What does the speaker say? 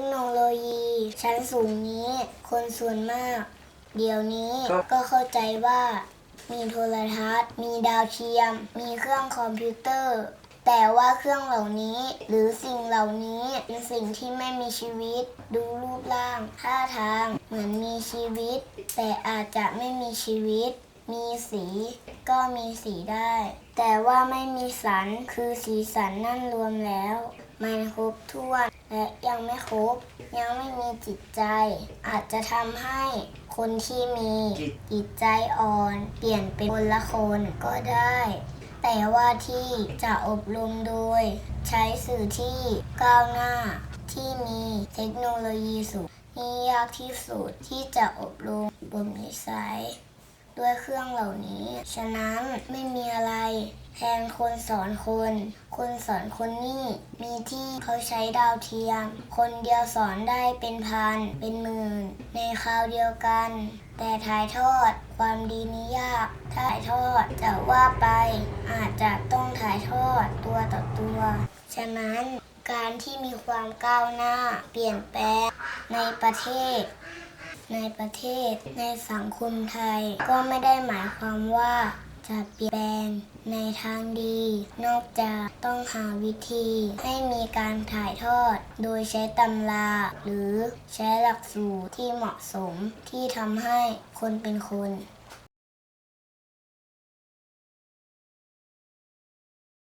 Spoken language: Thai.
คโนโลยี ชั้นสูงนี้ คนส่วนมาก เดี๋ยวนี้ก็เข้าใจว่า มีโทรทัศน์ มีดาวเทียม มีเครื่องคอมพิวเตอร์ แต่ว่าเครื่องเหล่านี้ หรือสิ่งเหล่านี้เป็นสิ่งที่ไม่มีชีวิต ดูรูปร่างท่าทาง เหมือนมีชีวิต แต่อาจจะไม่มีชีวิต มีสีก็มีสีได้ แต่ว่าไม่มีสันคือสีสันนั่นรวมแล้ว มันครบถ้วน และยังไม่ครบ ยังไม่มีจิตใจ อาจจะทำให้คนที่มีจิตใจอ่อน เปลี่ยนเป็นคนละคนก็ได้ แต่ว่าที่จะอบรมโดย ใช้สื่อที่ก้าวหน้าที่มีเทคโนโลยีสูงนี่ยากที่สุดที่จะอบรมบ่มนิสัย ด้วยเครื่องเหล่านี้ ฉะนั้นไม่มี แทนคนสอนคน คนสอนคนนี่มีที่เขาใช้ดาวเทียม คนเดียวสอนได้เป็นพันเป็นหมื่น ในคราวเดียวกัน แต่ถ่ายทอดความดีนี้ยาก ถ่ายทอดจะว่าไป อาจจะต้องถ่ายทอดตัวต่อตัว ฉะนั้นการที่มีความก้าวหน้าเปลี่ยนแปลงในประเทศ ในประเทศในสังคมไทยก็ไม่ได้หมายความว่า จะเปลี่ยนแปลงในทางดี นอกจากต้องหาวิธีให้มีการถ่ายทอด โดยใช้ตำรา หรือใช้หลักสูตรที่เหมาะสมที่ทำให้คนเป็นคน